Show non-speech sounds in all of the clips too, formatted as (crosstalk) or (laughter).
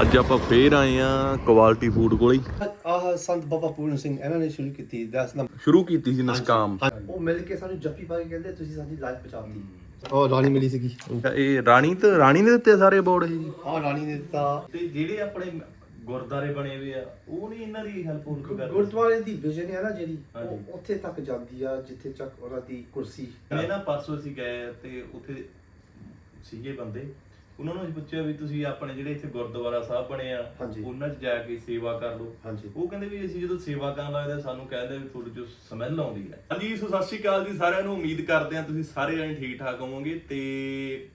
ਅੱਜ ਆਪਾਂ ਫੇਰ ਆਏ ਆ ਕੁਆਲਿਟੀ ਫੂਡ ਕੋਲ। ਹੀ ਆਹ ਸੰਤ ਬਾਬਾ ਪੂਰਨ ਸਿੰਘ ਇਹਨਾਂ ਨੇ ਸ਼ੁਰੂ ਕੀਤੀ ਦਸ ਨੰਬਰ। ਸ਼ੁਰੂ ਕੀਤੀ ਸੀ ਨਸਕਾਮ। ਉਹ ਮਿਲ ਕੇ ਸਾਨੂੰ ਜੱਫੀ ਪਾ ਕੇ ਕਹਿੰਦੇ ਤੁਸੀਂ ਸਾਡੀ ਲਾਈਫ ਬਚਾਤੀ। ਉਹ ਰਾਣੀ ਮਿਲੀ ਸੀਗੀ। ਇਹ ਰਾਣੀ ਤੇ ਰਾਣੀ ਨੇ ਦਿੱਤੇ ਸਾਰੇ ਬੋਰਡ ਇਹ? ਜੀ ਆਹ ਰਾਣੀ ਨੇ ਦਿੱਤਾ। ਤੇ ਜਿਹੜੇ ਆਪਣੇ ਗੁਰਦਾਰੇ ਬਣੇ ਹੋਏ ਆ ਉਹ ਨਹੀਂ ਇਹਨਾਂ ਦੀ ਹੈਲਪ ਹੁਲਪ ਕਰਦੇ? ਗੁਰਦੁਆਰੇ ਦੀ ਵਿਜ਼ਨ ਹੈ ਨਾ ਜਿਹੜੀ। ਉਹ ਉੱਥੇ ਤੱਕ ਜਾਂਦੀ ਆ ਜਿੱਥੇ ਤੱਕ ਉਹਨਾਂ ਦੀ ਕੁਰਸੀ ਮੈਂ ਨਾ ਪਰਸੋਂ ਅਸੀਂ ਗਏ ਤੇ ਉੱਥੇ ਸੀਗੇ ਬੰਦੇ। ਉਹਨਾਂ ਨੂੰ ਅਸੀਂ ਪੁੱਛਿਆ ਵੀ ਤੁਸੀਂ ਆਪਣੇ ਜਿਹੜੇ ਇੱਥੇ ਗੁਰਦੁਆਰਾ ਸਾਹਿਬ ਬਣੇ ਆ ਹਾਂਜੀ। ਉਹਨਾਂ 'ਚ ਜਾ ਕੇ ਸੇਵਾ ਕਰ ਲਓ। ਹਾਂਜੀ। ਉਹ ਕਹਿੰਦੇ ਵੀ ਅਸੀਂ ਜਦੋਂ ਸੇਵਾ ਕਰਨ ਲੱਗਦੇ ਸਾਨੂੰ ਕਹਿੰਦੇ ਵੀ ਤੁਹਾਡੇ ਚੋਂ ਸਮੈਲ ਆਉਂਦੀ ਹੈ। ਹਾਂਜੀ ਸੋ ਸਤਿ ਸ਼੍ਰੀ ਅਕਾਲ ਜੀ ਸਾਰਿਆਂ ਨੂੰ ਉਮੀਦ ਕਰਦੇ ਹਾਂ ਤੁਸੀਂ ਸਾਰੇ ਜਣੇ ਠੀਕ ਠਾਕ ਹੋਵੋਗੇ ਤੇ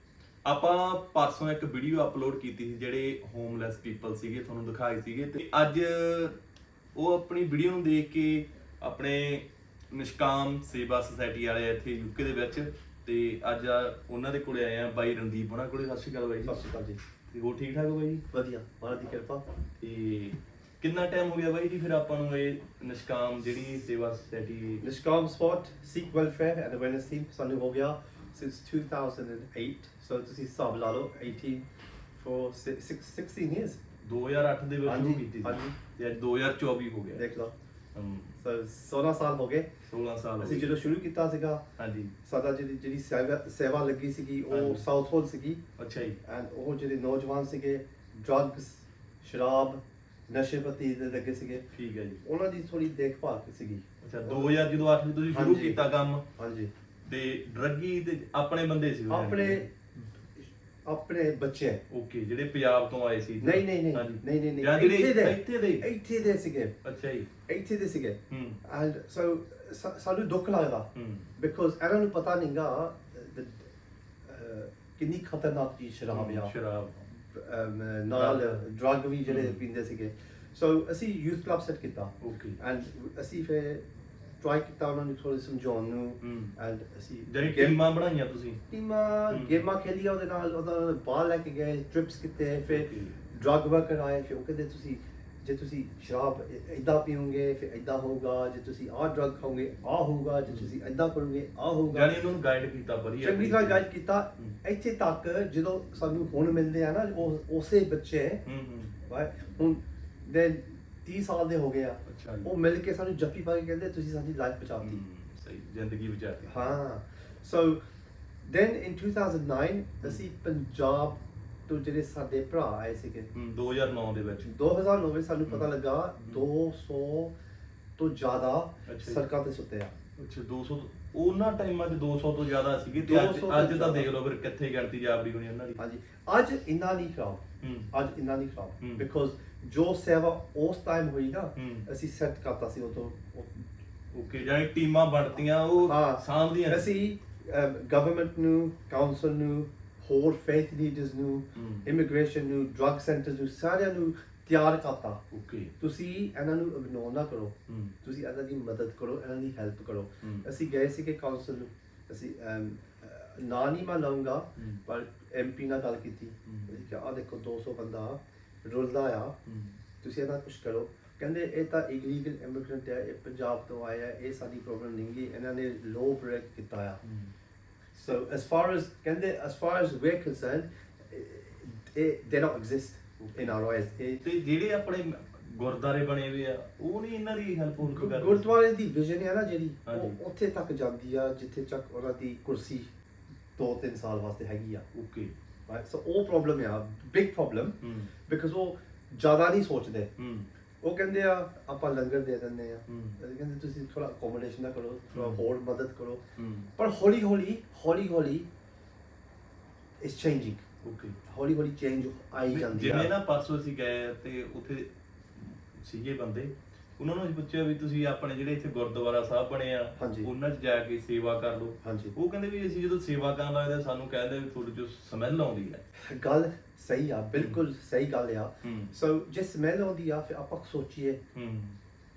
ਆਪਾਂ ਪਰਸੋਂ ਇੱਕ ਵੀਡੀਓ ਅਪਲੋਡ ਕੀਤੀ ਸੀ ਜਿਹੜੇ ਹੋਮਲੈਸ ਪੀਪਲ ਸੀਗੇ ਤੁਹਾਨੂੰ ਦਿਖਾਏ ਸੀਗੇ ਤੇ ਅੱਜ ਉਹ ਆਪਣੀ ਵੀਡੀਓ ਨੂੰ ਦੇਖ ਕੇ ਆਪਣੇ ਨਿਸ਼ਕਾਮ ਸੇਵਾ ਸੁਸਾਇਟੀ ਵਾਲੇ ਇੱਥੇ ਯੂਕੇ ਦੇ ਵਿੱਚ ਤੇ ਅੱਜ ਉਹਨਾਂ ਦੇ ਕੋਲੇ ਆਏ ਆ ਬਾਈ ਰਣਦੀਪ ਉਹਨਾਂ ਕੋਲੇ ਸਤਿ ਸ਼੍ਰੀ ਅਕਾਲ ਬਾਈ ਜੀ। ਸਤਿ ਸ਼੍ਰੀ ਅਕਾਲ ਜੀ। ਤੇ ਹੋਰ ਠੀਕ ਠਾਕ ਹੋ ਬਾਈ ਜੀ? ਵਧੀਆ ਮਹਾਰਾਜ ਦੀ ਕਿਰਪਾ। ਤੇ ਕਿੰਨਾ ਟਾਈਮ ਹੋ ਗਿਆ ਬਾਈ ਜੀ ਫਿਰ ਆਪਾਂ ਨੂੰ ਇਹ ਨਿਸ਼ਕਾਮ ਜਿਹੜੀ Seva society Sikh welfare and awareness team ਸਾਨੂੰ ਹੋ ਗਿਆ since 2008 so ਤੁਸੀਂ ਹਿਸਾਬ ਲਾ ਲਓ 18 for six- 16 years 2008 ਦੇ ਵਿੱਚ ਹਾਂਜੀ, ਸ਼ੁਰੂ ਕੀਤੀ ਹਾਂਜੀ। ਸੀ ਤੇ ਅੱਜ 2024 ਹੋ ਗਿਆ। ਦੇਖ ਲਓ। ਹਮ, so 16 ਸਾਲ ਹੋ ਗਏ। 16 ਸਾਲ ਹੋ ਅਸੀਂ ਗਏ। ਜਦੋਂ ਸ਼ੁਰੂ ਕੀਤਾ ਸੀਗਾ ਹਾਂਜੀ। ਸਾਡਾ ਜਿਹੜੀ ਜਿਹੜੀ ਸੇਵਾ ਸੇਵਾ ਲੱਗੀ ਸੀਗੀ ਉਹ ਹਾਂਜੀ। ਸਾਊਥ ਹੋਲ ਸੀਗੀ। ਅੱਛਾ ਜੀ। ਐਂਡ ਉਹ ਜਿਹੜੇ ਨੌਜਵਾਨ ਸੀਗੇ ਡਰੱਗਸ ਸ਼ਰਾਬ ਨਸ਼ੇ ਪੱਤੀ ਦੇ ਲੱਗੇ ਸੀਗੇ। ਠੀਕ ਹੈ ਜੀ। ਉਹਨਾਂ ਦੀ ਥੋੜੀ ਦੇਖਭਾਲ ਸੀਗੀ। ਅੱਛਾ 2000 ਜਦੋਂ 8 ਵਿੱਚ ਤੁਸੀਂ ਸ਼ੁਰੂ ਹਾਂਜੀ। ਕੀਤਾ ਕੰਮ ਹਾਂਜੀ। ਤੇ ਡਰੱਗੀ ਤੇ ਆਪਣੇ ਬੰਦੇ ਸੀ ਆਪਣੇ। ਆਪਣੇ ਬੱਚੇ। ਓਕੇ ਜਿਹੜੇ ਪੰਜਾਬ ਤੋਂ ਆਏ ਸੀ ਨਹੀਂ ਨਹੀਂ ਨਹੀਂ। ਹਾਂਜੀ। ਨਹੀਂ ਨਹੀਂ ਜਾਂ ਨਹੀਂ ਜਿਹੜੇ ਇੱਥੇ ਦੇ। ਇੱਥੇ ਦੇ। ਇੱਥੇ ਦੇ ਸੀਗੇ। ਅੱਛਾ ਜੀ। ਇੱਥੇ ਦੇ ਸੀਗੇ ਐਂਡ ਸੋ ਸਾਨੂੰ ਦੁੱਖ ਲੱਗਦਾ ਬਿਕੋਜ਼ ਇਹਨਾਂ ਨੂੰ ਪਤਾ ਨਹੀਂਗਾ ਕਿੰਨੀ ਖਤਰਨਾਕ ਚੀਜ਼ ਸ਼ਰਾਬ ਆ ਸ਼ਰਾਬ ਨਾਲ. ਡਰੱਗ ਵੀ ਜਿਹੜੇ। ਪੀਂਦੇ ਸੀਗੇ ਸੋ ਅਸੀਂ ਯੂਥ ਕਲੱਬ ਸੈਟ ਕੀਤਾ ਓਕੇ ਐਂਡ ਅਸੀਂ ਫਿਰ ਟਰਾਈ ਕੀਤਾ ਉਹਨਾਂ ਨੂੰ ਥੋੜੀ ਸਮਝਾਉਣ ਨੂੰ ਐਂਡ ਅਸੀਂ ਜਿਹੜੀ ਟੀਮਾਂ ਬਣਾਈਆਂ ਤੁਸੀਂ ਟੀਮਾਂ। ਗੇਮਾਂ ਖੇਲੀਆਂ ਉਹਦੇ ਨਾਲ ਉਹਦਾ ਬਾਹਰ ਲੈ ਕੇ ਗਏ ਟ੍ਰਿਪਸ ਕੀਤੇ ਫਿਰ. ਡਰੱਗ ਵਰਕਰ ਆਏ ਫਿਰ ਉਹ ਕਹਿੰਦੇ ਤੁਸੀਂ ਜੇ ਤੁਸੀਂ ਸ਼ਰਾਬ ਇਦਾਂ ਪੀਓਗੇ ਫਿਰ ਇਦਾਂ ਹੋਊਗਾ। ਜੇ ਤੁਸੀਂ ਆਹ ਡਰੱਗ ਖਾਓਗੇ ਆਹ ਹੋਊਗਾ। ਜੇ ਤੁਸੀਂ ਇਦਾਂ ਕਰੋਗੇ ਆਹ ਹੋਊਗਾ। ਜਾਨੀ ਉਹਨਾਂ ਨੂੰ ਗਾਈਡ ਕੀਤਾ ਵਧੀਆ ਚੰਗੀ ਤਰ੍ਹਾਂ ਗਾਈਡ ਕੀਤਾ। ਇੱਥੇ ਤੱਕ ਜਦੋਂ ਸਾਨੂੰ ਹੁਣ ਮਿਲਦੇ ਆ ਨਾ ਉਹ ਉਸੇ ਬੱਚੇ। ਹੂੰ ਹੂੰ। right? ਹੁਣ ਦੇ 30 ਸਾਲ ਦੇ ਹੋ ਗਏ ਆ। ਉਹ ਮਿਲ ਕੇ ਸਾਨੂੰ ਜੱਫੀ ਪਾ ਕੇ ਕਹਿੰਦੇ ਤੁਸੀਂ ਸਾਡੀ ਲਾਈਫ ਬਚਾਤੀ। ਸਹੀ ਜ਼ਿੰਦਗੀ ਬਚਾਤੀ। ਹਾਂ। ਸੋ ਦੈਨ ਇਨ 2009 ਅਸੀਂ ਪੰਜਾਬ ਤੋਂ ਜਿਹੜੇ ਸਾਡੇ ਭਰਾ ਆਏ ਸੀਗੇ। ਹੂੰ 2009 ਦੇ ਵਿੱਚ। 2009 ਵਿੱਚ ਸਾਨੂੰ ਪਤਾ ਹਮ। ਲੱਗਾ 200 ਤੋਂ ਜ਼ਿਆਦਾ ਅੱਛਾ ਜੀ। ਸੜਕਾਂ ਤੇ ਸੁੱਤੇ ਆ। ਅੱਛਾ 200 ਉਹਨਾਂ ਟਾਈਮਾਂ 'ਚ 200 ਤੋਂ ਜ਼ਿਆਦਾ ਸੀਗੇ ਤੇ ਅੱਜ 200 ਤੋਂ ਅੱਜ ਤਾਂ ਜ਼ਿਆਦਾ। ਦੇਖ ਲਓ ਫਿਰ ਕਿੱਥੇ ਗਿਣਤੀ ਜਾਵੜੀ ਹੋਣੀ ਉਹਨਾਂ ਦੀ। ਹਾਂਜੀ ਅੱਜ ਇੰਨਾ ਨਹੀਂ ਖਰਾਬ। ਹੂੰ। ਅੱਜ ਇੰਨਾ ਨਹੀਂ ਖਰਾਬ। ਹਮ। ਬਿਕੋਜ਼ ਜੋ ਸੇਵਾ ਉਸ ਟਾਈਮ ਹੋਈ ਨਾ ਅਸੀਂ ਸੈੱਟ ਕਰਤਾ ਸੀ ਉਹ ਤੋਂ ਓਕੇ ਜਾਨੀ ਟੀਮਾਂ ਬਣਤੀਆਂ ਉਹ ਹਾਂ। ਸਾਂਭਦੀਆਂ। ਅਸੀਂ ਗਵਰਨਮੈਂਟ ਨੂੰ ਕਾਉਂਸਲ ਨੂੰ ਹੋਰ ਫੇਥ ਲੀਡਰਸ ਨੂੰ ਹੂੰ। ਇਮੀਗ੍ਰੇਸ਼ਨ ਨੂੰ ਡਰੱਗ ਸੈਂਟਰਸ ਨੂੰ ਸਾਰਿਆਂ ਨੂੰ ਤਿਆਰ ਕਰਤਾ। ਓਕੇ। ਤੁਸੀਂ ਇਹਨਾਂ ਨੂੰ ਇਗਨੋਰ ਨਾ ਕਰੋ। ਹੂੰ। ਤੁਸੀਂ ਇਹਨਾਂ ਦੀ ਮਦਦ ਕਰੋ ਇਹਨਾਂ ਦੀ ਹੈਲਪ ਕਰੋ। ਹੂੰ। ਅਸੀਂ ਗਏ ਸੀ ਕਿ ਕਾਉਂਸਲ ਨੂੰ। ਅਸੀਂ ਨਾਂ ਨਹੀਂ ਮੈਂ ਲਵਾਂਗਾ ਹੂੰ। ਪਰ ਐਮਪੀ ਨਾਲ ਗੱਲ ਕੀਤੀ। ਹੂੰ। ਆ ਦੇਖੋ 200 ਬੰਦਾ ਰੁਲਦਾ ਆ। ਹੂੰ। ਤੁਸੀਂ ਇਹਦਾ ਕੁਝ ਕਰੋ। ਕਹਿੰਦੇ ਇਹ ਤਾਂ ਇਲੀਗਲ ਇਮੀਗ੍ਰੈਂਟ ਹੈ ਇਹ ਪੰਜਾਬ ਤੋਂ ਆਇਆ ਹੈ ਇਹ ਸਾਡੀ ਪ੍ਰੋਬਲਮ ਨਹੀਂ ਗੀ। ਇਹਨਾਂ ਨੇ ਲੋ ਬ੍ਰੇਕ ਕੀਤਾ ਆ। ਹੂੰ। So as far as ਕਹਿੰਦੇ as far as we're concerned ਇਹ they don't exist in our eyes. ਇਹ ਤੇ ਜਿਹੜੇ ਆਪਣੇ ਗੁਰਦਾਰੇ ਬਣੇ ਹੋਏ ਆ ਉਹ ਨਹੀਂ ਇਹਨਾਂ ਦੀ ਹੈਲਪ ਹੁਲਪ ਗੁ- ਕਰਦੇ ਗੁਰਦੁਆਰੇ ਦੀ ਵਿਜ਼ਨ ਹੈ ਨਾ ਜਿਹੜੀ ਹਾਂਜੀ। ਉਹ ਉੱਥੇ ਤੱਕ ਜਾਂਦੀ ਆ ਜਿੱਥੇ ਤੱਕ ਉਹਨਾਂ ਦੀ ਕੁਰਸੀ 2-3 ਸਾਲ ਵਾਸਤੇ ਹੈਗੀ ਆ। ਓਕੇ so ਉਹ ਪ੍ਰੋਬਲਮ ਆ ਬਿਗ ਪ੍ਰੋਬਲਮ ਹੂੰ। ਬਿਕਾਜ਼ ਉਹ ਜ਼ਿਆਦਾ ਨਹੀਂ ਸੋਚਦੇ। ਹੂੰ। ਉਹ ਕਹਿੰਦੇ ਆ ਆਪਾਂ ਲੰਗਰ ਦੇ ਦਿੰਦੇ ਆ। ਅਸੀਂ ਕਹਿੰਦੇ ਤੁਸੀਂ ਥੋੜਾ ਅਕੋਮੋਡੇਸ਼ਨ ਨਾ ਕਰੋ ਥੋੜਾ। ਹੋਰ ਮਦਦ ਕਰੋ। ਪਰ ਹੌਲੀ ਹੌਲੀ ਹੌਲੀ ਹੌਲੀ ਇਸ ਚੇਂਜਿੰਗ ਓਕੇ ਹੌਲੀ ਹੌਲੀ ਚੇਂਜ ਆਈ ਜਾਂਦੀ ਆ। ਜਿਵੇਂ ਨਾ ਪਰਸੋਂ ਅਸੀਂ ਗਏ ਤੇ ਉੱਥੇ ਸੀਗੇ ਬੰਦੇ ਉਹਨਾਂ ਨੂੰ ਅਸੀਂ ਪੁੱਛਿਆ ਵੀ ਤੁਸੀਂ ਆਪਣੇ ਜਿਹੜੇ ਇੱਥੇ ਗੁਰਦੁਆਰਾ ਸਾਹਿਬ ਬਣੇ ਆ ਹਾਂਜੀ। ਉਹਨਾਂ 'ਚ ਜਾ ਕੇ ਸੇਵਾ ਕਰ ਲਓ। ਹਾਂਜੀ। ਉਹ ਕਹਿੰਦੇ ਵੀ ਅਸੀਂ ਜਦੋਂ ਸੇਵਾ ਕਰਨ ਲੱਗਦੇ ਸਾਨੂੰ ਕਹਿੰਦੇ ਵੀ ਤੁਹਾਡੇ ਚੋਂ ਸਮੈਲ ਆਉਂਦੀ ਹੈ। ਗੱਲ ਸਹੀ ਆ ਬਿਲਕੁਲ ਸਹੀ ਗੱਲ ਆ। ਹੂੰ। ਸੋ ਜੇ ਸਮੈਲ ਆਉਂਦੀ ਆ ਫਿਰ ਆਪਾਂ ਸੋਚੀਏ। ਹੂੰ।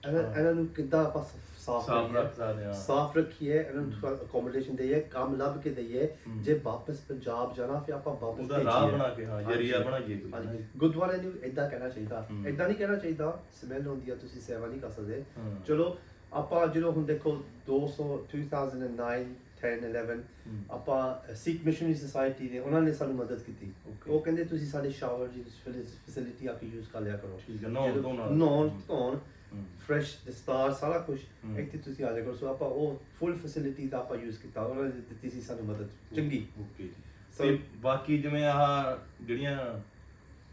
ਇਹਨਾਂ ਹਾਂ। ਇਹਨਾਂ ਨੂੰ ਕਿੱਦਾਂ ਆਪਾਂ ਕਰੀਏ ਰੱਖ ਸਕਦੇ ਹਾਂ। ਸਾਫ਼ ਰੱਖੀਏ ਇਹਨਾਂ ਨੂੰ ਥੋੜਾ ਅਕੋਮੋਡੇਸ਼ਨ ਦਈਏ ਕੰਮ ਲੱਭ ਕੇ ਦਈਏ। ਜੇ ਵਾਪਸ ਪੰਜਾਬ ਜਾਣਾ ਫਿਰ ਆਪਾਂ ਵਾਪਸ ਉਹਦਾ ਰਾਹ। ਬਣਾ ਕੇ, ਹਾਂ। ਜ਼ਰੀਆ ਬਣਾਈਏ ਕੋਈ। ਹਾਂਜੀ ਗੁਰਦੁਆਰੇ ਨੂੰ ਇਦਾਂ ਕਹਿਣਾ ਚਾਹੀਦਾ ਹੂੰ। ਇਦਾਂ ਨਹੀਂ ਕਹਿਣਾ ਚਾਹੀਦਾ ਸਮੈਲ ਆਉਂਦੀ ਆ ਤੁਸੀਂ ਸੇਵਾ ਨਹੀਂ ਕਰ ਸਕਦੇ ਹਾਂ। ਚਲੋ ਆਪਾਂ ਜਦੋਂ ਹੁਣ ਦੇਖੋ 200 2009 10 11 ਆਪਾਂ ਸਿੱਖ ਮਿਸ਼ਨਰੀ ਸੁਸਾਇਟੀ ਦੇ ਉਹਨਾਂ ਨੇ ਸਾਨੂੰ ਮਦਦ ਕੀਤੀ. ਉਹ ਕਹਿੰਦੇ ਤੁਸੀਂ ਸਾਡੇ ਸ਼ਾਵਰ ਦੀ ਫੈਸਿਲਿਟੀ ਆ ਕੇ ਯੂਜ਼ ਕਰ ਲਿਆ ਕਰੋ ਠੀਕ ਹੈ। ਧੋਣ ਹਮ। ਫਰੈਸ਼ ਦਸਤਾਰ ਸਾਰਾ ਕੁਝ। ਇੱਥੇ ਤੁਸੀਂ ਆ ਜਾਇਆ ਕਰੋ ਸੋ ਆਪਾਂ ਉਹ ਫੁੱਲ ਫੈਸਿਲਿਟੀ ਦਾ ਆਪਾਂ ਯੂਜ਼ ਕੀਤਾ ਉਹਨਾਂ ਨੇ ਦਿੱਤੀ ਸੀ ਸਾਨੂੰ ਮਦਦ ਚੰਗੀ ਓਕੇ ਜੀ ਤੇ ਬਾਕੀ ਜਿਵੇਂ ਆਹ ਜਿਹੜੀਆਂ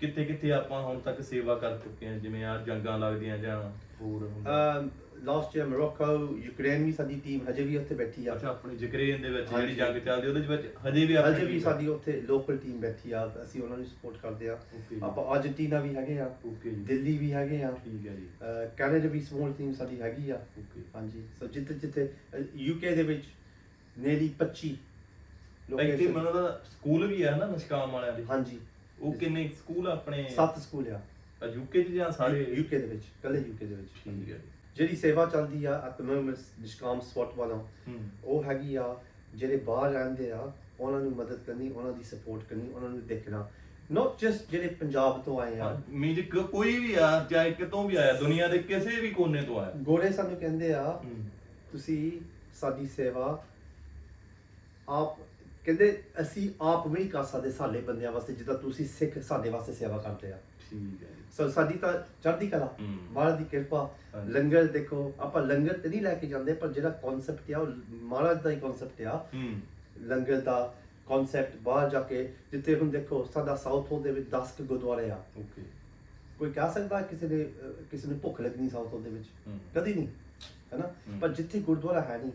ਕਿੱਥੇ ਕਿੱਥੇ ਆਪਾਂ ਹੁਣ ਤੱਕ ਸੇਵਾ ਕਰ ਚੁੱਕੇ ਹਾਂ ਜਿਵੇਂ ਆ ਜੰਗਾਂ ਲੱਗਦੀਆਂ ਜਾਂ ਹੋਰ ਹੁੰਦਾ। ਲਾਸਟ ਈਅਰ ਮੋਰੋਕੋ ਯੂਕਰੇਨ ਵੀ ਸਾਡੀ ਟੀਮ ਹਜੇ ਵੀ ਉੱਥੇ ਬੈਠੀ ਆ। ਅੱਛਾ ਆਪਣੀ ਯੂਕਰੇਨ ਦੇ ਵਿੱਚ ਜਿਹੜੀ। ਜੰਗ ਚੱਲਦੀ ਉਹਦੇ ਵਿੱਚ ਹਜੇ ਵੀ ਆਪਣੀ ਹਜੇ ਵੀ ਸਾਡੀ ਉੱਥੇ ਲੋਕਲ ਟੀਮ ਬੈਠੀ ਆ ਅਸੀਂ ਉਹਨਾਂ ਨੂੰ ਸਪੋਰਟ ਕਰਦੇ ਆ। ਆਪਾਂ ਅਰਜنٹੀਨਾ ਵੀ ਹੈਗੇ ਆ ਦਿੱਲੀ ਵੀ ਹੈਗੇ ਆ। ਠੀਕ ਹੈ ਜੀ। ਕੈਨੇਡਾ ਵੀ ਸਮਾਲ ਟੀਮ ਸਾਡੀ ਹੈਗੀ ਆ। ਹਾਂਜੀ। ਸੋ ਜਿੱਥੇ ਜਿੱਥੇ ਯੂਕੇ ਦੇ ਵਿੱਚ ਨੇਰੀ 25 ਇੱਥੇ ਮੈਨੂੰ ਦਾ ਸਕੂਲ ਵੀ ਹੈ ਨਾ ਨਿਸ਼ਕਾਮ ਵਾਲਿਆਂ ਦੇ? ਹਾਂਜੀ। ਉਹ ਕਿੰਨੇ ਸਕੂਲ ਆਪਣੇ? ਸੱਤ ਸਕੂਲ ਆ। ਯੂਕੇ ਚ ਜਾਂ ਸਾਰੇ? ਯੂਕੇ ਦੇ ਵਿੱਚ ਕੱਲੇ ਯੂਕੇ ਦੇ ਵਿੱਚ। ਠੀਕ ਹੈ ਜਿਹੜੀ ਸੇਵਾ ਚੱਲਦੀ ਆ moment ਨਿਸ਼ਕਾਮ ਸਪੋਰਟ ਵੱਲੋਂ ਉਹ ਹੈਗੀ ਆ ਜਿਹੜੇ ਬਾਹਰ ਰਹਿੰਦੇ ਆ ਉਹਨਾਂ ਨੂੰ ਮਦਦ ਕਰਨੀ ਉਹਨਾਂ ਦੀ ਸਪੋਰਟ ਕਰਨੀ ਉਹਨਾਂ ਨੂੰ ਦੇਖਣਾ। ਨਾਟ ਜਸਟ ਜਿਹੜੇ ਪੰਜਾਬ ਤੋਂ ਆਏ ਆ। ਮੀਨਜ ਕੋਈ ਵੀ ਆ ਚਾਹੇ ਕਿਤੋਂ ਵੀ ਆਇਆ ਦੁਨੀਆ ਦੇ ਕਿਸੇ ਵੀ ਕੋਨੇ ਤੋਂ ਆਇਆ। ਗੋਰੇ ਸਾਨੂੰ ਕਹਿੰਦੇ ਆ ਤੁਸੀਂ ਸਾਡੀ ਸੇਵਾ ਆਪ ਕਹਿੰਦੇ ਅਸੀਂ ਆਪ ਵੀ ਕਰ ਸਕਦੇ ਸਾਡੇ ਬੰਦਿਆਂ ਵਾਸਤੇ ਜਿੱਦਾਂ ਤੁਸੀਂ ਸਿੱਖ ਸਾਡੇ ਵਾਸਤੇ ਸੇਵਾ ਕਰਦੇ ਆ। ਠੀਕ ਹੈ ਸੋ ਸਾਡੀ ਤਾਂ ਚੜ੍ਹਦੀ ਕਲਾ ਹੂੰ। ਮਹਾਰਾਜ ਦੀ ਕਿਰਪਾ। ਹਾਂਜੀ। ਲੰਗਰ ਦੇਖੋ ਆਪਾਂ ਲੰਗਰ ਤੇ ਨਹੀਂ ਲੈ ਕੇ ਜਾਂਦੇ ਪਰ ਜਿਹੜਾ ਕਨਸੈਪਟ ਆ ਉਹ ਮਹਾਰਾਜ ਦਾ ਹੀ ਕਨਸੈਪਟ ਆ। ਹੂੰ। ਲੰਗਰ ਦਾ ਕਨਸੈਪਟ ਬਾਹਰ ਜਾ ਕੇ ਜਿੱਥੇ ਹੁਣ ਦੇਖੋ ਸਾਡਾ ਸਾਊਥ ਹੋਲ ਦੇ ਵਿੱਚ 10 ਕੁ ਗੁਰਦੁਆਰੇ ਆ। ਓਕੇ। ਕੋਈ ਕਹਿ ਸਕਦਾ ਕਿਸੇ ਨੇ ਅਹ, ਕਿਸੇ ਨੂੰ ਭੁੱਖ ਲੱਗਣੀ ਸਾਊਥ ਹੋਲ ਦੇ ਵਿੱਚ? ਹੂੰ। ਕਦੀ ਨਹੀਂ ਹੈਨਾ। ਪਰ ਜਿੱਥੇ ਗੁਰਦੁਆਰਾ ਹੈ ਨਹੀਂ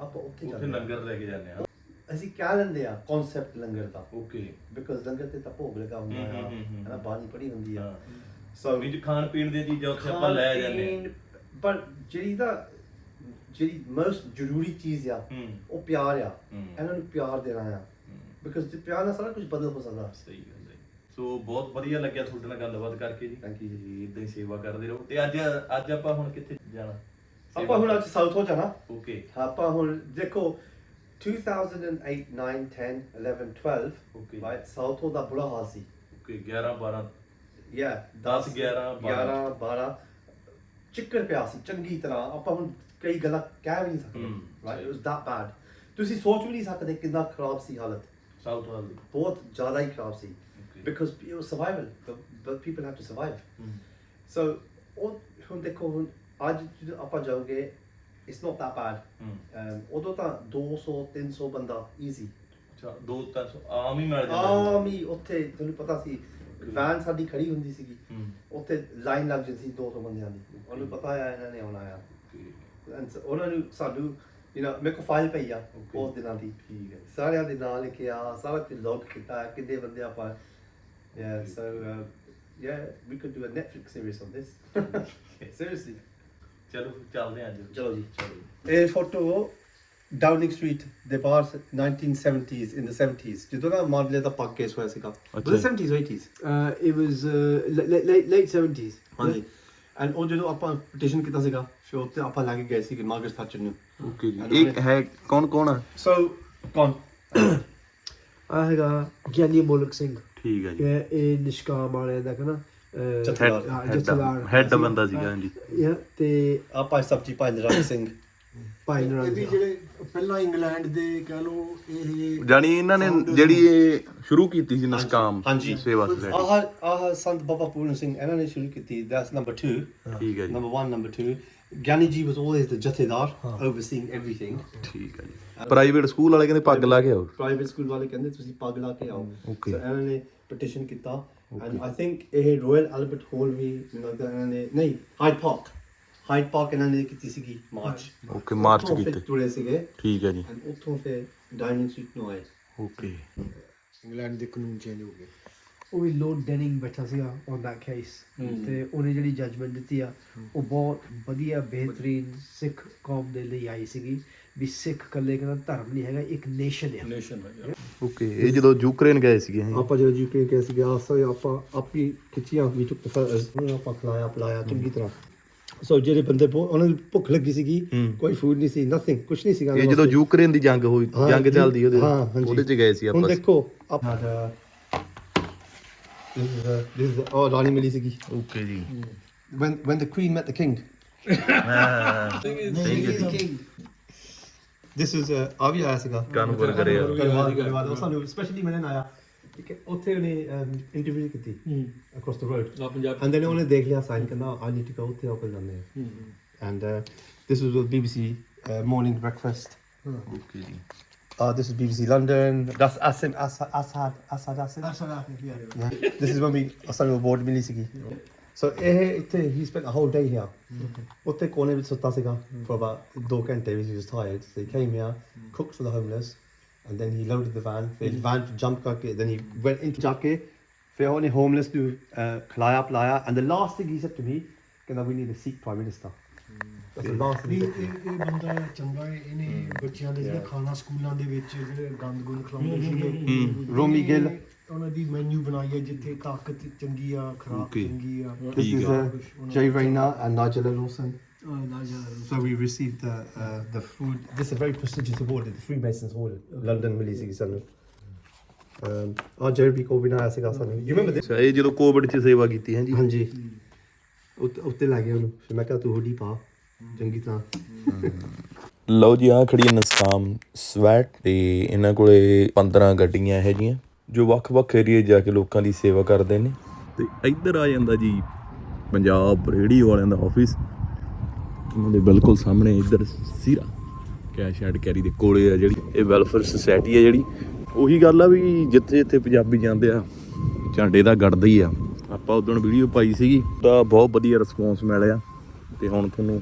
ਆਪਾਂ ਉੱਥੇ ਉੱਥੇ ਜਾਂਦੇ ਹਾਂ। ਲੰਗਰ ਲੈ ਕੇ ਜਾਂਦੇ ਆ। ਅਸੀਂ ਕਹਿ ਲੈਂਦੇ ਆ ਕਨਸੈਪਟ ਲੰਗਰ ਦਾ। ਓਕੇ। ਬਿਕਾਜ਼ ਲੰਗਰ ਤੇ ਤਾਂ ਭੋਗ ਲਗਾ ਹੁੰਦਾ ਆ ਹਮ, ਹਮ। ਹੈਨਾ? ਬਾਣੀ ਪੜੀ ਹੁੰਦੀ ਆ। ਹਾਂ। ਸੋ ਮੀਨਜ ਖਾਣ ਪੀਣ ਦੀਆਂ ਚੀਜ਼ਾਂ ਉੱਥੇ ਆਪਾਂ ਲੈ ਜਾਂਦੇ ਪਰ ਜਿਹੜੀ ਦਾ ਜਿਹੜੀ ਮੋਸਟ ਜ਼ਰੂਰੀ ਚੀਜ਼ ਆ ਹੂੰ। ਉਹ ਪਿਆਰ ਆ। ਹੂੰ। ਇਹਨਾਂ ਨੂੰ ਪਿਆਰ ਦੇਣਾ ਆ। ਹੂੰ। ਬਿਕਾਜ਼ ਜੇ ਪਿਆਰ ਨਾਲ ਸਾਰਾ ਕੁਝ ਬਦਲ ਹੋ ਸਕਦਾ। ਸਹੀ ਗੱਲ ਹੈ। ਸੋ ਬਹੁਤ ਵਧੀਆ ਲੱਗਿਆ ਤੁਹਾਡੇ ਨਾਲ ਗੱਲਬਾਤ ਕਰਕੇ ਜੀ। Thank you ਜੀ। ਇਦਾਂ ਹੀ ਸੇਵਾ ਕਰਦੇ ਰਹੋ। ਤੇ ਅੱਜ ਅੱਜ ਆਪਾਂ ਹੁਣ ਕਿੱਥੇ ਜਾਣਾ? ਆਪਾਂ ਹੁਣ ਅੱਜ ਸਾਊਥ ਹੋ ਜਾਣਾ। ਓਕੇ ਆਪਾਂ ਹੁਣ ਦੇਖੋ 2008 9 10 11 12 Okay. ਰਾਈਟ ਸਾਊਥ ਹੋ ਦਾ ਬੁਰਾ ਹਾਲ ਸੀ। ਓਕੇ 11 12 ਯਾ 10, 11, 11 12 ਚਿੱਕੜ ਪਿਆ ਸੀ ਚੰਗੀ ਤਰ੍ਹਾਂ। ਆਪਾਂ ਹੁਣ ਕਈ ਗੱਲਾਂ ਕਹਿ ਵੀ ਨਹੀਂ ਸਕਦੇ right. It was that bad ਤੁਸੀਂ ਸੋਚ ਵੀ ਨਹੀਂ ਸਕਦੇ ਕਿੰਨਾ ਖਰਾਬ ਸੀ ਹਾਲਤ। ਸਾਊਥ ਵਾਲੀ ਬਹੁਤ ਜ਼ਿਆਦਾ ਹੀ ਖਰਾਬ ਸੀ। Okay. Because it was survival. The people have to survive. ਹੂੰ। So ਉਹ ਹੁਣ ਦੇਖੋ ਹੁਣ ਅੱਜ ਜਦੋਂ ਆਪਾਂ ਜਾਓਗੇ it's not that bad um, ਉਦੋਂ ਤਾਂ 200 300 ਬੰਦਾ easy ਅੱਛਾ ਦੋ ਤਾਂ ਸੌ- ਆਮ ਹੀ ਮਿਲ ਜਾਂਦਾ। ਆਮ ਹੀ ਉੱਥੇ ਤੁਹਾਨੂੰ ਪਤਾ ਸੀ ਵੈਨ ਸਾਡੀ ਖੜੀ ਹੁੰਦੀ ਸੀਗੀ। ਉੱਥੇ ਲਾਈਨ ਲੱਗ ਜਾਂਦੀ ਸੀ 200 ਬੰਦਿਆਂ ਦੀ। ਉਹਨੂੰ ਪਤਾ ਆ ਇਹਨਾਂ ਨੇ ਆਉਣਾ ਆ। ਉਹਨਾਂ ਨੂੰ ਸਾਨੂੰ ਯੂ نو ਮੇਰੇ ਫਾਈਲ ਪਈ ਆ. ਉਸ ਦਿਨਾਂ ਦੀ। ਠੀਕ ਹੈ। ਸਾਰਿਆਂ ਦੇ ਨਾਂ ਲਿਖਿਆ ਸਾਰਾ ਕੁਝ ਲੌਗ ਕੀਤਾ ਕਿੰਨੇ ਬੰਦੇ ਆਪਾਂ so uh, yeah we could do a Netflix series on this. (laughs) Seriously. ਚਲੋ ਚੱਲਦੇ ਹਾਂ ਅੱਜ। ਚਲੋ ਜੀ। ਚਲੋ। ਇਹ ਫੋਟੋ ਡਾਊਨਿੰਗ ਸਟਰੀਟ ਦੇ ਬਾਹਰ 1970s in the 70s ਜਦੋਂ ਨਾ ਮਾਮਲੇ ਦਾ ਪੱਕ ਕੇਸ ਹੋਇਆ ਸੀਗਾ was it 70s or 80s Uh, it was uh, late, late, late 70s. ਹਾਂਜੀ ਐਂਡ ਉਹ ਜਦੋਂ ਆਪਾਂ ਪਟੀਸ਼ਨ ਕੀਤਾ ਸੀਗਾ ਫਿਰ ਉੱਤੇ ਆਪਾਂ ਲੈ ਕੇ ਗਏ ਸੀਗੇ ਮਾਰਗਰਟ ਥੈਚਰ ਨੂੰ ਓਕੇ ਜੀ ਇਹ ਹੈ ਕੌਣ ਕੌਣ ਆ ਸੋ ਕੌਣ ਆ ਹੈਗਾ ਗਿਆਨੀ ਮੋਲਕ ਸਿੰਘ ਠੀਕ ਹੈ ਜੀ ਇਹ ਇਹ ਨਿਸ਼ਕਾਮ ਵਾਲਿਆਂ ਦਾ ਕਹਣਾ ਜਥੇਦਾਰ। ਹਾਂ, ਜਥੇਦਾਰ ਹੈਡ ਬੰਦਾ ਸੀਗਾ ਹਾਂਜੀ ਯਾ ਤੇ ਆਪਾਂ ਸਬਜੀ ਭਾਈ ਨਰਾਜ ਸਿੰਘ ਭਾਈ ਨਰਾਇਣ ਇਹਦੀ ਜਿਹੜੇ ਪਹਿਲਾਂ ਇੰਗਲੈਂਡ ਦੇ ਕਹ ਲੋ ਇਹ ਜਾਨੀ ਇਹਨਾਂ ਨੇ ਜਿਹੜੀ ਇਹ ਸ਼ੁਰੂ ਕੀਤੀ ਸੀ ਨਸਕਾਮ ਹਾਂਜੀ। ਸੇਵਾ ਸੁਸਾਇਟੀ ਆਹ ਆਹ ਸੰਤ ਬਾਬਾ ਪੂਰਨ ਸਿੰਘ ਇਹਨਾਂ ਨੇ ਸ਼ੁਰੂ ਕੀਤੀ। ਦੈਟਸ ਨੰਬਰ 2 ਠੀਕ ਹੈ ਜੀ। ਨੰਬਰ 1 ਨੰਬਰ 2 ਗਿਆਨੀ ਜੀ ਵਾਸ ਆਲਵੇਸ ਦ ਜਥੇਦਾਰ ਓਵਰਸੀਇੰਗ ਐਵਰੀਥਿੰਗ ਠੀਕ ਹੈ ਜੀ। ਪ੍ਰਾਈਵੇਟ ਸਕੂਲ ਵਾਲੇ ਕਹਿੰਦੇ ਪੱਗ ਲਾ ਕੇ ਆਓ। ਪ੍ਰਾਈਵੇਟ ਸਕੂਲ ਵਾਲੇ ਕਹਿੰਦੇ ਤੁਸੀਂ ਪੱਗ ਲਾ ਕੇ ਆਓ। Okay. ਸੋ ਇਹਨਾਂ ਨੇ ਪਟੀਸ਼ਨ ਕੀਤਾ। ਐਂਡ ਆਈ ਥਿੰਕ ਇਹ ਰਾਇਲ ਐਲਬਰਟ ਹਾਲ ਵੀ ਮੈਨੂੰ ਲੱਗਦਾ ਇਹਨਾਂ ਨੇ ਨਹੀਂ ਹਾਈਡ ਪਾਰਕ ਹਾਈਡ ਪਾਰਕ ਇਹਨਾਂ ਨੇ ਕੀਤੀ ਸੀਗੀ ਮਾਰਚ। ਓਕੇ ਮਾਰਚ ਉੱਥੋਂ ਫਿਰ ਕੀਤੇ। ਤੁਰੇ ਸੀਗੇ। ਠੀਕ ਹੈ ਜੀ। ਐਂਡ ਉੱਥੋਂ ਫਿਰ ਡਾਈਨਿੰਗ ਸਟਰੀਟ ਨੂੰ ਆਏ। ਓਕੇ ਇੰਗਲੈਂਡ ਦੇ ਕਾਨੂੰਨ ਚੇਂਜ ਹੋ ਗਏ। ਉਹ ਵੀ ਲੋਡ ਡੈਨਿੰਗ ਬੈਠਾ ਸੀਗਾ ਔਨ that ਕੇਸ ਤੇ ਉਹਨੇ ਜਿਹੜੀ ਜੱਜਮੈਂਟ ਦਿੱਤੀ ਆ ਉਹ ਬਹੁਤ ਵਧੀਆ ਬਿਹਤਰੀਨ ਸਿੱਖ ਕੌਮ ਦੇ ਲਈ ਆਈ ਸੀਗੀ ਵੀ ਸਿੱਖ ਇਕੱਲੇ ਕਹਿੰਦਾ ਧਰਮ ਨਹੀਂ ਹੈਗਾ ਇੱਕ ਨੇਸ਼ਨ ਆ। ਓਕੇ ਇਹ ਜਦੋਂ ਯੂਕਰੇਨ ਗਏ ਸੀਗੇ ਇਹ। ਆਪਾਂ ਜਦੋਂ ਯੂਕੇ ਗਏ ਸੀਗੇ ਆਸਾ ਆਪਾਂ ਆਪੀ ਖਿੱਚੀਆਂ ਵੀ ਚੁੱਕ ਉਹਨੂੰ ਆਪਾਂ ਖਿਲਾਇਆ ਪਲਾਇਆ ਚੰਗੀ ਤਰ੍ਹਾਂ। ਸੋ ਜਿਹੜੇ ਬੰਦੇ ਬਹੁਤ- ਉਹਨਾਂ ਨੂੰ ਭੁੱਖ ਲੱਗੀ ਸੀਗੀ ਕੋਈ ਫੂਡ ਨਹੀਂ ਸੀ ਨਥਿੰਗ ਕੁਝ ਨਹੀਂ ਸੀਗਾ ਇਹ ਜਦੋਂ ਯੂਕਰੇਨ ਦੀ ਜੰਗ ਹੋਈ ਹਾਂ, ਜੰਗ ਜੀ, ਚੱਲਦੀ ਉਹਦੇ ਹਾਂ, ਹਾਂਜੀ। ਉਹਦੇ ਚ ਗਏ ਸੀ ਹੁਣ ਆਪਾਂ। ਦੇਖੋ ਆਪ this is a, this is a, oh ਰਾਣੀ ਮਿਲੀ ਸੀਗੀ। ਓਕੇ ਜੀ। When when the queen met the king. This is ਆ ਵੀ ਆਇਆ ਸੀਗਾ। ਕਾਨੂੰਗਰ ਕਰਿਆ ਕਰਵਾ ਕਰਵਾ ਉਹ ਸਾਨੂੰ ਸਪੈਸ਼ਲੀ ਮਿਲਣ ਆਇਆ। ਉੱਥੇ ਉਹਨੇ ਇੰਟਰਵਿਊ ਕੀਤੀ ਅਕ੍ਰੋਸ ਦ ਰੋਡ ਆ ਪੰਜਾਬ ਐਂਡ ਦੈਨ ਉਹਨੇ ਦੇਖ ਲਿਆ ਸਾਈਨ ਕਹਿੰਦਾ ਆਈ ਨੀਡ ਟੂ ਗੋ ਉੱਥੇ ਆਪਾਂ ਜਾਂਦੇ ਹਾਂ and this was with BBC morning breakfast okay ਜੀ Uh, this is BBC London. That's Asim Assad Assad Assad Asim. Yeah. This is when we ਸਾਨੂੰ award ਮਿਲੀ ਸੀਗੀ so ਇਹ ਇੱਥੇ he spent a whole day here ਉੱਥੇ ਕੋਨੇ ਵਿੱਚ ਸੁੱਤਾ ਸੀਗਾ for about ਦੋ ਘੰਟੇ he was tired so he came here cooked for the homeless And then he loaded the van ਫਿਰ van ਚ jump ਕਰਕੇ then he went into ਜਾ ਕੇ ਫਿਰ ਉਹਨੇ homeless ਨੂੰ uh, ਖਿਲਾਇਆ ਪਿਲਾਇਆ and the last thing he said to me ਕਹਿੰਦਾ we need a Sikh prime minister that's the last thing ਇਹ he said. ਇਹ ਇਹ ਬੰਦਾ ਚੰਗਾ ਹੈ ਇਹਨੇ ਬੱਚਿਆਂ ਦੇ ਜਿਹੜਾ ਖਾਣਾ ਸਕੂਲਾਂ ਦੇ ਵਿੱਚ ਜਿਹੜੇ ਗੰਦ ਗੁੰਦ ਖਿਲਾਉਂਦੇ ਸੀਗੇ ਰੋਮੀ ਗਿੱਲ। ਇਹਨੇ ਉਹਨਾਂ ਦੀ ਮੈਨੂ ਬਣਾਈ ਹੈ ਜਿੱਥੇ ਤਾਕਤ ਚੰਗੀ ਆ ਖਰਾਬ Okay. ਚੰਗੀ ਆ This is uh, Jay Rayner and Nigel Lawson. ਜ਼ਿਆਦਾ So we received the uh, the food. This is a very prestigious award at the Freemasons Hall, London ਸੀਗੀ ਸਾਨੂੰ. Um, ਆ ਜਰਬੀ ਕੋ ਵੀ ਆਇਆ ਸੀਗਾ ਸਾਨੂੰ. You remember this? ਅੱਛਾ ਇਹ ਜਦੋਂ ਕੋਵਿਡ 'ਚ ਸੇਵਾ ਕੀਤੀ ਹੈ ਜੀ ਹਾਂਜੀ. ਉੱਤੇ ਉੱਤੇ ਲੱਗ ਗਿਆ ਉਹਨੂੰ ਫਿਰ ਮੈਂ ਕਿਹਾ ਤੂੰ ਹੁੱਡੀ ਪਾ ਚੰਗੀ ਤਰ੍ਹਾਂ. ਲਓ ਜੀ ਆ ਖੜੀ ਹੈ ਨਸਕਾਮ ਸਵੈਟ ਤੇ ਇਹਨਾਂ ਕੋਲੇ 15 ਗੱਡੀਆਂ ਇਹ ਜੀਆਂ ਜੋ ਵੱਖ-ਵੱਖ ਏਰੀਏ ਜਾ ਕੇ ਲੋਕਾਂ ਦੀ ਸੇਵਾ ਕਰਦੇ ਨੇ ਤੇ ਇੱਧਰ ਆ ਜਾਂਦਾ ਜੀ ਪੰਜਾਬ ਰੇਡੀਓ ਵਾਲਿਆਂ ਦਾ ਆਫਿਸ ਉਹਨਾਂ ਦੇ ਬਿਲਕੁਲ ਸਾਹਮਣੇ ਇੱਧਰ ਸੀਰਾ ਕੈਸ਼ ਐਂਡ ਕੈਰੀ ਦੇ ਕੋਲੇ ਆ ਜਿਹੜੀ। ਇਹ ਵੈਲਫੇਅਰ ਸੁਸਾਇਟੀ ਆ ਜਿਹੜੀ। ਉਹੀ ਗੱਲ ਆ ਵੀ ਜਿੱਥੇ ਜਿੱਥੇ ਪੰਜਾਬੀ ਜਾਂਦੇ ਆ, ਝੰਡੇ ਦਾ ਗੜਦਾ ਹੀ ਆ। ਆਪਾਂ ਉਦੋਂ ਵੀਡੀਓ ਪਾਈ ਸੀਗੀ ਤਾਂ ਬਹੁਤ ਵਧੀਆ ਰਿਸਪੌਂਸ ਮਿਲਿਆ। ਤੇ ਹੁਣ ਤੁਹਾਨੂੰ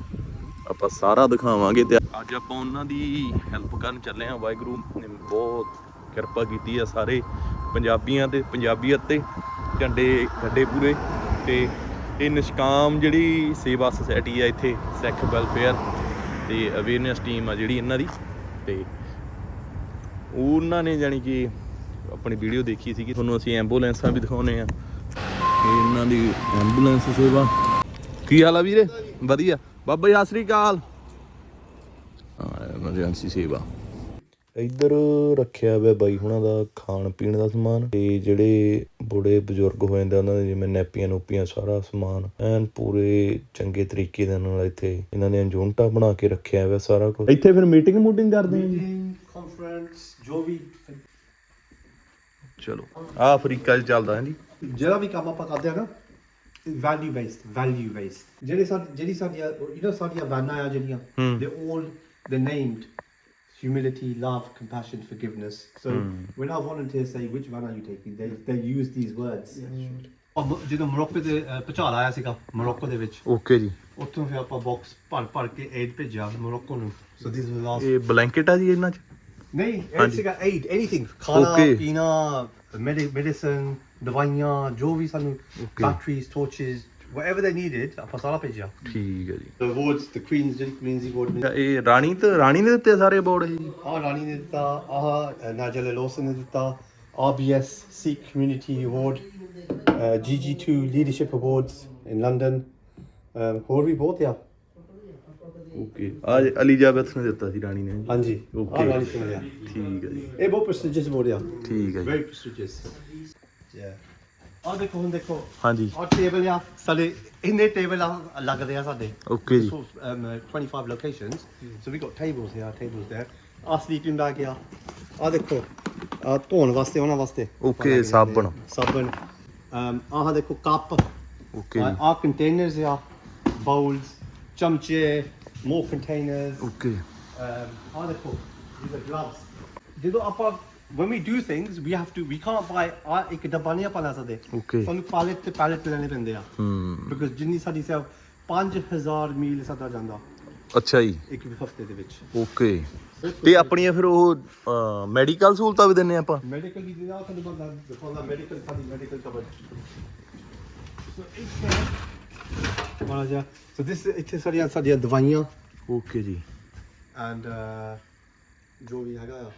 ਆਪਾਂ ਸਾਰਾ ਦਿਖਾਵਾਂਗੇ ਤੇ ਅੱਜ ਆਪਾਂ ਉਹਨਾਂ ਦੀ ਹੈਲਪ ਕਰਨ ਚੱਲੇ ਆ ਵਾਹਿਗੁਰੂ ਨੇ ਬਹੁਤ ਕਿਰਪਾ ਕੀਤੀ ਆ ਸਾਰੇ ਪੰਜਾਬੀਆਂ ਤੇ, ਪੰਜਾਬੀਅਤ ਤੇ। ਝੰਡੇ ਗੱਡੇ ਪੂਰੇ ਤੇ ਇਹ ਨਿਸ਼ਕਾਮ ਜਿਹੜੀ ਸੇਵਾ ਸੁਸਾਇਟੀ ਆ ਇੱਥੇ, ਸਿੱਖ ਵੈਲਫੇਅਰ ਤੇ ਅਵੇਅਰਨੈਸ ਟੀਮ ਆ ਜਿਹੜੀ ਇਹਨਾਂ ਦੀ ਤੇ ਉਹਨਾਂ ਨੇ ਜਾਣੀ ਕਿ ਆਪਣੀ ਵੀਡੀਓ ਦੇਖੀ ਸੀਗੀ। ਤੁਹਾਨੂੰ ਅਸੀਂ ਐਂਬੂਲੈਂਸਾਂ ਵੀ ਦਿਖਾਉਨੇ ਆ ਇਹ ਇਹਨਾਂ ਦੀ ਐਂਬੂਲੈਂਸ ਸੇਵਾ। ਕੀ ਹਾਲ ਆ ਵੀਰੇ? ਵਧੀਆ। ਬਾਬਾ ਜੀ, ਸਤਿ ਸ੍ਰੀ ਅਕਾਲ। ਐਮਰਜੈਂਸੀ ਸੇਵਾ। ਇੱਧਰ ਰੱਖਿਆ ਹੋਇਆ ਬਾਈ ਹੁਣਾਂ ਦਾ ਖਾਣ ਪੀਣ ਦਾ ਸਮਾਨ ਤੇ ਜਿਹੜੇ ਬੁੜੇ ਬਜ਼ੁਰਗ ਹੋ ਜਾਂਦੇ ਉਹਨਾਂ ਦੇ ਜਿਵੇਂ ਨੈਪੀਆਂ ਨੂਪੀਆਂ ਸਾਰਾ ਸਮਾਨ ਐਨ ਪੂਰੇ ਚੰਗੇ ਤਰੀਕੇ ਦੇ ਨਾਲ ਇੱਥੇ ਇਹਨਾਂ ਨੇ ਯੂਨਿਟਾਂ ਬਣਾ ਕੇ ਰੱਖਿਆ ਹੋਇਆ ਸਾਰਾ ਕੁਝ ਇੱਥੇ ਫਿਰ ਮੀਟਿੰਗ ਮੂਟਿੰਗ ਕਰਦੇ ਆ ਜੀ। ਕਾਨਫਰੰਸ ਜੋ ਵੀ। ਚਲੋ ਆ ਅਫਰੀਕਾ 'ਚ ਚੱਲਦਾ ਹੈ ਜੀ। ਜਿਹੜਾ ਵੀ ਕੰਮ ਆਪਾਂ ਕਰਦੇ ਆ ਨਾ ਵੈਲਿਊ ਬੇਸਡ ਵੈਲਿਊ ਬੇਸਡ ਜਿਹੜੇ ਸਾਡੀ ਜਿਹੜੀ ਸਾਡੀਆਂ ਯੂ نو ਸਾਡੀਆਂ ਵਾਨਾਂ ਆ ਜਿਹੜੀਆਂ ਦੇ all they named humility love compassion forgiveness. So when our volunteers say which one are you taking? they they use these words. ਉਹ ਜਦੋਂ ਮੋਰੋਕੋ ਦੇ ਅ, ਭੁਚਾਲ ਆਇਆ ਸੀਗਾ ਮੋਰੋਕੋ ਦੇ ਵਿੱਚ ਓਕੇ ਜੀ। ਉੱਥੋਂ ਫਿਰ ਆਪਾਂ ਬਾਕਸ ਭਰ ਭਰ ਕੇ ਏਡ ਭੇਜਿਆ ਮੋਰੋਕੋ ਨੂੰ। ਸੋ ਦਿਸ ਵਾਸ ਲਾਸਟ ਇਹ ਬਲੈਂਕਟ ਆ ਜੀ ਇਹਨਾਂ 'ਚ? ਨਹੀਂ ਹਾਂਜੀ। ਸੀਗਾ ਏਡ ਐਨੀਥਿੰਗ ਖਾਣਾ Okay. ਪੀਣਾ ਮੈਡੀਸਨ ਦਵਾਈਆਂ ਜੋ ਵੀ ਸਾਨੂੰ batteries torches whatever they needed ਆਪਾਂ ਸਾਰਾ ਭੇਜਿਆ ਠੀਕ ਹੈ ਜੀ the awards the queens ਜਿਹੜੀ queens ਦੀ award ਅੱਛਾ, ਇਹ ਰਾਣੀ ਤੇ ਰਾਣੀ ਨੇ ਦਿੱਤੇ ਆ ਸਾਰੇ ਅਵਾਰਡ ਇਹ ਜੀ ਆਹ ਰਾਣੀ ਨੇ ਦਿੱਤਾ ਆਹ ਨਾਜਲ ਲੋਸਨ ਨੇ ਦਿੱਤਾ RBS Sikh Community Award uh, GG2 Leadership Awards in London um, ਹੋਰ ਵੀ ਬਹੁਤ ਆ ਓਕੇ ਆ ਅਲੀਜ਼ਾਬੈਥ ਨੇ ਦਿੱਤਾ ਸੀ ਰਾਣੀ ਨੇ ਜੀ। ਹਾਂਜੀ Okay. ਆਹ ਰਾਣੀ ਤੋਂ ਮਿਲਿਆ ਠੀਕ ਹੈ ਜੀ ਇਹ ਬਹੁਤ prestigious award ਆ ਠੀਕ ਹੈ ਜੀ very prestigious yeah ਆਹ ਦੇਖੋ ਹੁਣ ਦੇਖੋ ਹਾਂਜੀ ਆਹ ਟੇਬਲ ਆ ਸਾਡੇ ਇੰਨੇ ਟੇਬਲ ਲੱਗਦੇ ਆ ਸਾਡੇ ਓਕੇ ਜੀ So, um, uh, 25 locations. So we got tables here, tables there. ਆ sleeping bag ਆ ਆ ਦੇਖੋ ਆ ਧੋਣ ਵਾਸਤੇ ਉਹਨਾਂ ਵਾਸਤੇ Okay, ਸਾਬਣ। ਸਾਬਣ um, ਆਹ ਦੇਖੋ ਕੱਪ ਓਕੇ ਜੀ ਆ ਕੰਟੇਨਰਸ ਆ ਬਾਉਲਸ ਚਮਚੇ more containers ਓਕੇ um, ਆ ਦੇਖੋ these are gloves ਜਦੋਂ ਆਪਾਂ when we do things we have to we can't buy ਆ ਇੱਕ ਡੱਬਾ ਨਹੀਂ ਆਪਾਂ ਲੈ ਸਕਦੇ Okay. ਸਾਨੂੰ ਪਾਲਟ ਤੇ ਪਾਲਟ ਲੈਣੇ ਪੈਂਦੇ ਆ ਬਿਕਾਜ਼ ਜਿੰਨੀ ਸਾਡੀ ਸੇਵ 5000 ਮੀਲ ਸਾਡਾ ਜਾਂਦਾ ਅੱਛਾ ਜੀ ਇੱਕ ਹਫ਼ਤੇ ਦੇ ਵਿੱਚ ਓਕੇ ਤੇ ਆਪਣੀਆਂ ਫਿਰ ਉਹ ਮੈਡੀਕਲ ਸਹੂਲਤਾਂ ਵੀ ਦਿੰਨੇ ਆਪਾਂ ਮੈਡੀਕਲ ਦੀ ਜਿਹੜਾ ਤੁਹਾਨੂੰ ਬੰਦਾ ਦਿਖਾਉਂਦਾ ਮੈਡੀਕਲ ਸਾਡੀ ਮੈਡੀਕਲ ਕਵਰ ਸੋ ਇੱਥੇ ਮਾਰਾ ਜਾ ਸੋ ਦਿਸ ਇੱਥੇ ਸਾਡੀਆਂ ਸਾਡੀਆਂ ਦਵਾਈਆਂ ਓਕੇ ਜੀ ਐਂਡ ਜੋ ਵੀ ਹੈਗਾ ਆ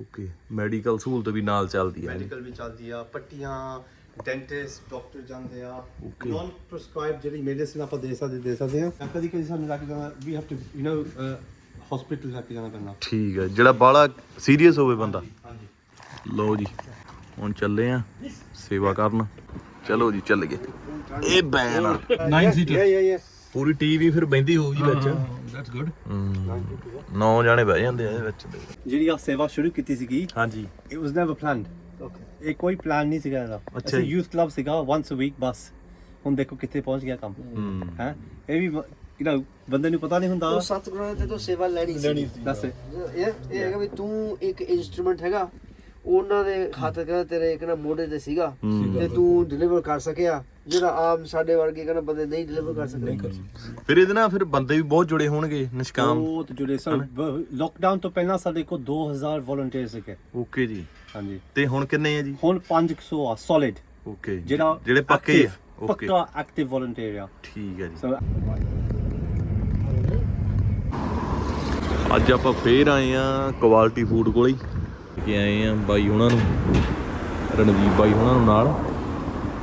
ਓਕੇ ਮੈਡੀਕਲ ਸਹੂਲਤ ਵੀ ਨਾਲ ਚੱਲਦੀ ਹੈ। ਜੀ ਮੈਡੀਕਲ ਵੀ ਚੱਲਦੀ ਆ ਪੱਟੀਆਂ ਡੈਂਟਿਸਟ ਡਾਕਟਰ ਜਾਂਦੇ ਆ. ਨਾਨ ਪ੍ਰਸਕ੍ਰਾਈਬ ਜਿਹੜੀ ਮੈਡੀਸਿਨ ਆਪਾਂ ਦੇ ਸਕਦੇ ਦੇ ਸਕਦੇ ਆ। ਕਦੀ ਕਦੀ ਸਾਨੂੰ ਲੱਗ ਜਾਣਾ ਵੀ have to you know hospital ਲੈ ਕੇ ਜਾਣਾ ਪੈਂਦਾ। ਠੀਕ ਹੈ ਜਿਹੜਾ ਬਾਲਾ ਸੀਰੀਅਸ ਹੋਵੇ ਬੰਦਾ। ਹਾਂਜੀ ਲਓ ਜੀ ਹੁਣ ਚੱਲੇ ਆ ਸੇਵਾ ਕਰਨ। ਚਲੋ ਜੀ ਚੱਲ ਗਏ। ਇਹ ਬੈਨ ਆ। Nine seater. Yeah, yeah, yeah. ਪੂਰੀ ਟੀਵੀ ਫਿਰ ਬੈਂਦੀ ਹੋਊਗੀ ਵਿੱਚ। ਦੈਟਸ ਗੁੱਡ ਨੌ ਜਾਣੇ ਬਹਿ ਜਾਂਦੇ ਆ ਇਹਦੇ ਵਿੱਚ ਜਿਹੜੀ ਆ ਸੇਵਾ ਸ਼ੁਰੂ ਕੀਤੀ ਸੀਗੀ ਹਾਂਜੀ। it was never planned ਇਹ ਕੋਈ ਪਲਾਨ ਨਹੀਂ ਸੀਗਾ ਇਹਦਾ। ਅੱਛਾ ਅਸੀਂ। ਯੂਥ ਕਲੱਬ ਸੀਗਾ once a week ਬਸ। ਹੁਣ ਦੇਖੋ ਕਿੱਥੇ ਪਹੁੰਚ ਗਿਆ ਕੰਮ। ਹੂੰ। ਇਹ ਵੀ ਯੂ نو ਬੰਦੇ ਨੂੰ ਪਤਾ ਨਹੀਂ ਹੁੰਦਾ। ਉਹ ਸਤਿਗੁਰਾਂ ਤੇ ਤੋਂ ਸੇਵਾ ਲੈਣੀ ਸੀ। ਦੱਸ। ਇਹ ਇਹ ਹੈਗਾ ਵੀ ਤੂੰ ਇੱਕ ਇਨਸਟਰੂਮੈਂਟ ਹੈਗਾ ਉਹਨਾਂ ਦੇ ਖਾਤਰ ਕਹਿੰਦਾ ਤੇਰੇ ਇੱਕ ਨਾ ਮੋਢੇ ਤੇ ਸੀਗਾ। ਤੇ ਤੂੰ ਡਿਲੀਵਰ ਕਰ ਸਕਿਆ। ਜਿਹੜਾ ਆਮ ਸਾਡੇ ਵਰਗੇ ਕਹਿੰਦਾ ਬੰਦੇ ਨਹੀਂ ਡਿਲੀਵਰ ਕਰ ਸਕਦੇ। ਫਿਰ ਇਹਦੇ ਨਾਲ ਫਿਰ ਬੰਦੇ ਵੀ ਬਹੁਤ ਜੁੜੇ ਹੋਣਗੇ ਨਿਸ਼ਕਾਮ। ਬਹੁਤ ਜੁੜੇ ਸਰ ਲੋਕਡਾਊਨ ਤੋਂ ਪਹਿਲਾਂ ਸਾਡੇ ਕੋਲ 2000 ਵੋਲੰਟੀਅਰ ਸੀਗੇ। ਓਕੇ ਜੀ। ਹਾਂਜੀ। ਤੇ ਹੁਣ ਕਿੰਨੇ ਆ ਜੀ? ਹੁਣ 500 ਆ ਸੋਲਿਡ ਓਕੇ ਜਿਹੜਾ ਜਿਹੜੇ ਪੱਕੇ ਆ ਓਕੇ। ਪੱਕਾ ਐਕਟਿਵ ਵੋਲੰਟੀਅਰ ਆ। ਠੀਕ ਹੈ ਜੀ। ਅੱਜ ਆਪਾਂ ਫੇਰ ਆਏ ਆ ਕੁਆਲਿਟੀ ਫੂਡ ਕੋਲ। ਕੇ ਆਏ ਆ ਬਾਈ ਉਹਨਾਂ ਨੂੰ ਰਣਦੀਪ ਬਾਈ ਉਹਨਾਂ ਨੂੰ ਨਾਲ।